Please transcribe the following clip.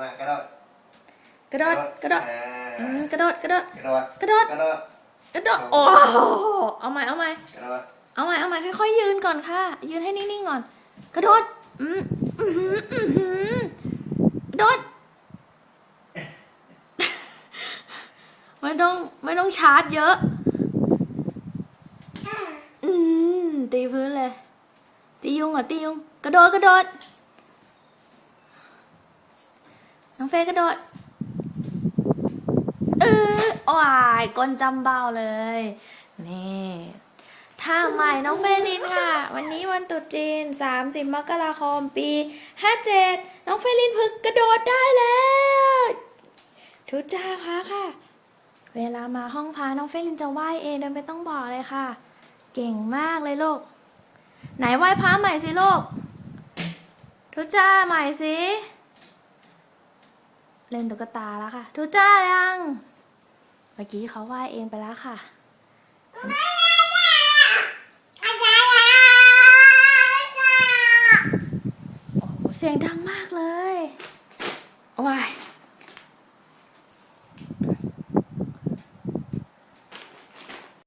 มากกระโดดกระโดดกระโดดอ่าอืมกระโดดกระโดดกระโดดกระโดดกระโดดกระโดดโอ้โหเอาใหม่เอาใหม่กระโดดเอาใหม่เอาใหม่ค่อยๆยืนก่อนค่ะ ยืนให้นิ่งๆก่อน กระโดดอืมอือหืออือหือกระโดดไม่ต้องไม่ต้องชาร์จเยอะ อืมตีพื้นเลย ตียุงเหรอตียุง กระโดดกระโดด น้ องเฟยกระโดดเออว้ายก้นจำเบาเลย นี่ท่าใหม่น้องเฟลินค่ะ วันนี้วันตรุษจีน 30 มกราคมปี 57 น้องเฟลินพึกกระโดดได้แล้วทุจ้าพาค่ะ เวลามาห้องพาน้องเฟลินจะไหว้เองโดยไม่ต้องบอกเลยค่ะ เก่งมากเลยลูก ไหนไหว้พระใหม่สิลูกทุจ้าใหม่สิ เล่นตุ๊กตาแล้วค่ะทุจ้ายัง เมื่อกี้เขาไหว้เองไปแล้วค่ะ โอ้โหเสียงดังมากเลยว้าย